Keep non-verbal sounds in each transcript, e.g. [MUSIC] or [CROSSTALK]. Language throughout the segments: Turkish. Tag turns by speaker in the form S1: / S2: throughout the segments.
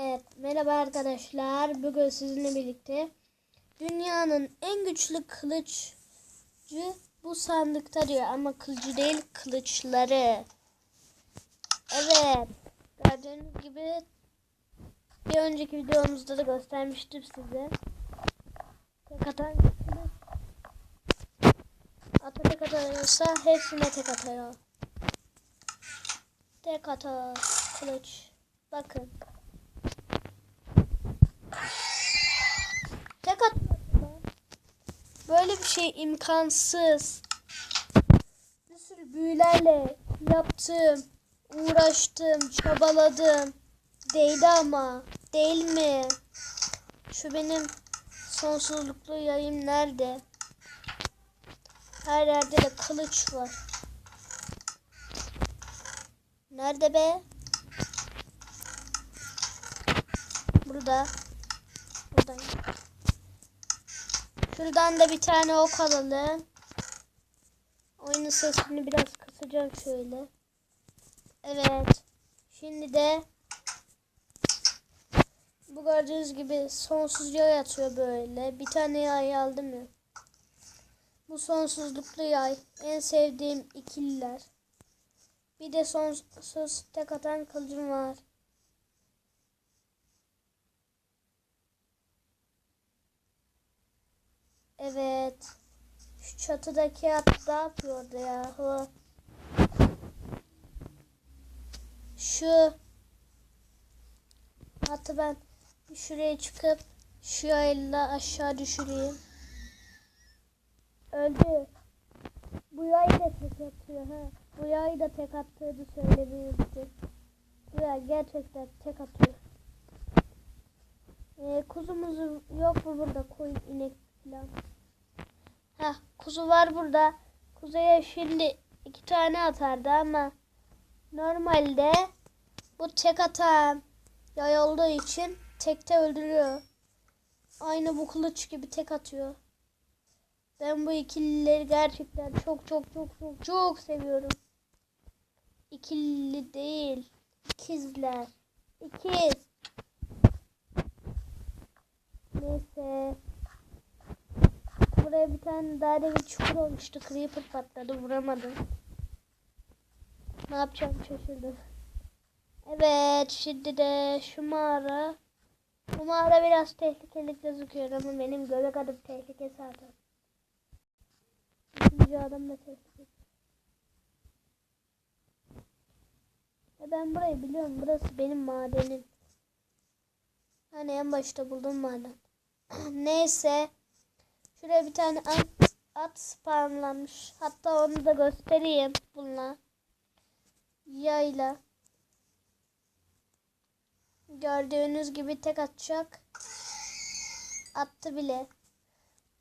S1: Evet, merhaba arkadaşlar. Bugün sizinle birlikte dünyanın en güçlü kılıçcı bu sandıkta diyor ama kılıcı değil kılıçları. Evet, gördüğünüz gibi bir önceki videomuzda da göstermiştim size. Tek atan. Ata tek atıyorsa hepsine tek atıyor. Tek atar kılıç. Bakın. Tek atmadı. Böyle bir şey imkansız. Bir sürü büyülerle yaptım, uğraştım, çabaladım. Değdi ama. Değil mi? Şu benim sonsuzluklu yayım nerede? Her yerde de kılıç var. Nerede be? Burada. Buradayım. Şuradan da bir tane ok alalım. Oyunun sesini biraz kısacağım şöyle. Evet. Şimdi de bu gördüğünüz gibi sonsuz yay atıyor böyle. Bir tane yay aldım ya. Bu sonsuzluklu yay. En sevdiğim ikililer. Bir de sonsuz tek atan kılıcım var. Evet. Şu çatıdaki at ne yapıyordu yahu? Şu atı ben şuraya çıkıp şu yayla aşağı düşüreyim. Öldü. Bu yay da tek atıyor ha. Bu yay da tek attığını söylemiştim. Bu yay gerçekten tek atıyor. Ee, kuzumuz yok mu burada koyun inek falan. Kuzu var burada. Kuzuya şimdi iki tane atardı ama normalde bu tek atan yay olduğu için tekte öldürüyor. Aynı bu kılıç gibi tek atıyor. Ben bu ikilileri gerçekten çok çok çok çok çok seviyorum. İkili değil. ikizler. İkiz. Neyse. Buraya bir tane daha bir çukur olmuştu. Creeper patladı. Vuramadım. Ne yapacağım şaşırdım. Evet. Şimdi de şu mağara. Bu mağara biraz tehlikeli gözüküyor ama benim göbek adım tehlike zaten. İkinci adam da tehlikeli. E ben burayı biliyorum. Burası benim madenim. Hani en başta buldum maden. [CLEARS THROAT] Neyse. Şuraya bir tane at, at spamlanmış. Hatta onu da göstereyim bununla. Yayla. Gördüğünüz gibi tek atacak. Attı bile.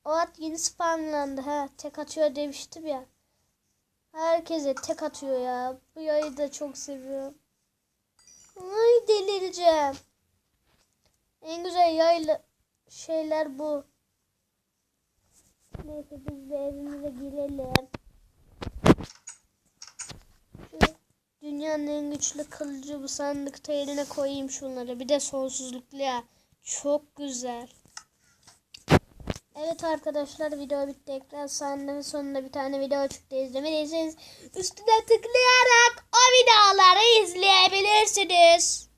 S1: O at yeni spamlandı ha. Tek atıyor demiştim ya. Herkese tek atıyor ya. Bu yayı da çok seviyorum. Ay delireceğim. En güzel yaylı şeyler bu. Neyse biz de evimize girelim. Şu dünyanın en güçlü kılıcı bu sandıkta yerine koyayım şunları. Bir de sonsuzluklu ya. Çok güzel. Evet arkadaşlar video bitti. Ekran sahnenin sonunda bir tane video çıktı. İzlemediyseniz üstüne tıklayarak o videoları izleyebilirsiniz.